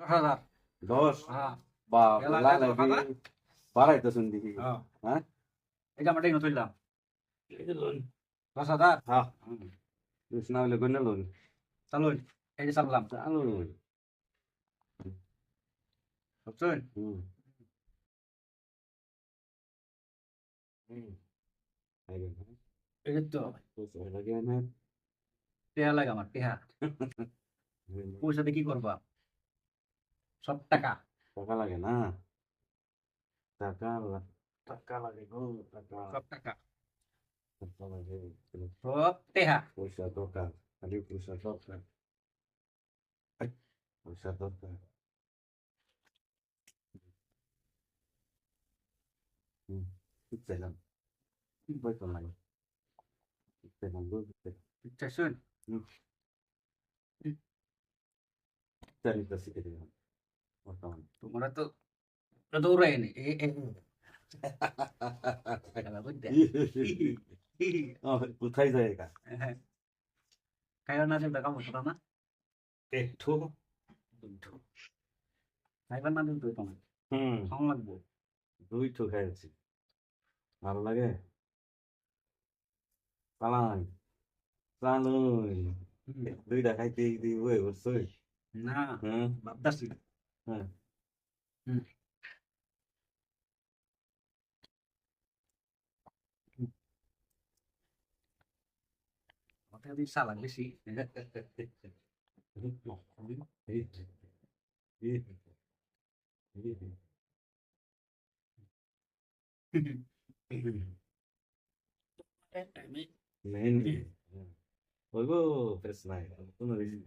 দশ হাজার দশ হ্যাঁ। বা? বাড়াইতেছেন দেখি। হ্যাঁ। হ্যাঁ? এই জামাটা ইনো তুললাম দশ হাজার? হ্যাঁ। কৃষ্ণ হলে গন্যা লোন। চালুন এই যে চাললাম। চালু বুঝছেন হুম। হ্যাঁ এই তো। লাগে না। টেহা লাগে আমার টেহা পয়সা কি করবা? সব টাকা টাকা লাগে না টাকা লা- টাকা লাগে গো টাকা সব টাকা টাকা লাগে সব টেহা পয়সা দরকার খালি পয়সা দরকার আই, পয়সা দরকার হুম ঠিক চাইলাম পয়সা লাগে ঠিক চাইলাম গো ঠিক চাইলাম বুঝছেন জানি তো শিখে দিলাম বর্তমান তোমরা তো খেলা বুঝতে কোথায় যায় এটা খাইবার না দিলে কাম হতো না একটু খাইবার না তো তোমার হুম খাওয়া লাগবো দুই ঠো খাইছি ভালো লাগে পালাই চালুই দুইটা খাইতে বসই না হ্যাঁ Hmm. Hmm. Makanya bisa lagi sih. Men. Oh, itu first night. Aku nulis.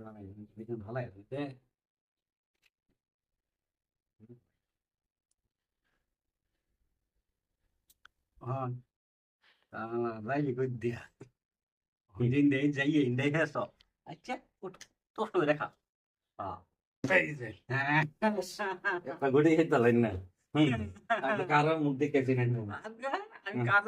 ভালো রাইলি কই দিয়া দিন দেই যাই ইন্দাই খেয়েছ আচ্ছা দেখা হ্যাঁ একটা খেতে লাইন না হুম মুখ দেখে চিনেন না আমি কাজ